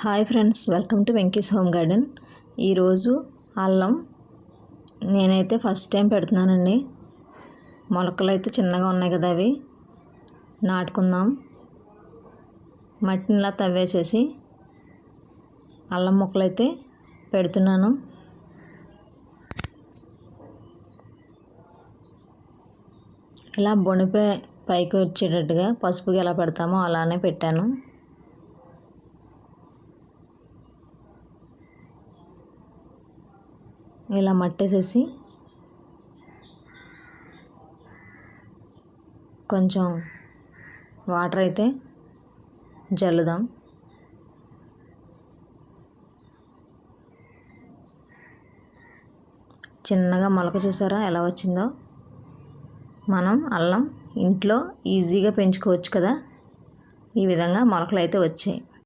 Hi friends welcome to Venky's home garden. ఈరోజు అల్లం నేనైతే ఫస్ట్ టైం పెడుతున్నానండి. మొలకలు అయితే చిన్నగా ఉన్నాయి కదా అవి. నాటుకుందాం. మట్టిని ఇలా తవ్వేసేసి అల్లం మొక్కలు అయితే పెడుతున్నాను. ఇలా బొనిపై పైకి వచ్చేటట్టుగా పసుపుకి ఎలా పెడతామో అలానే పెట్టాను. ఇలా మట్టేసేసి కొంచెం వాటర్ అయితే జల్లుదాం. చిన్నగా మొలక చూసారా? ఎలా వచ్చిందో? మనం అల్లం ఇంట్లో ఈజీగా పెంచుకోవచ్చు కదా? ఈ విధంగా మొలకలు అయితే వచ్చాయి.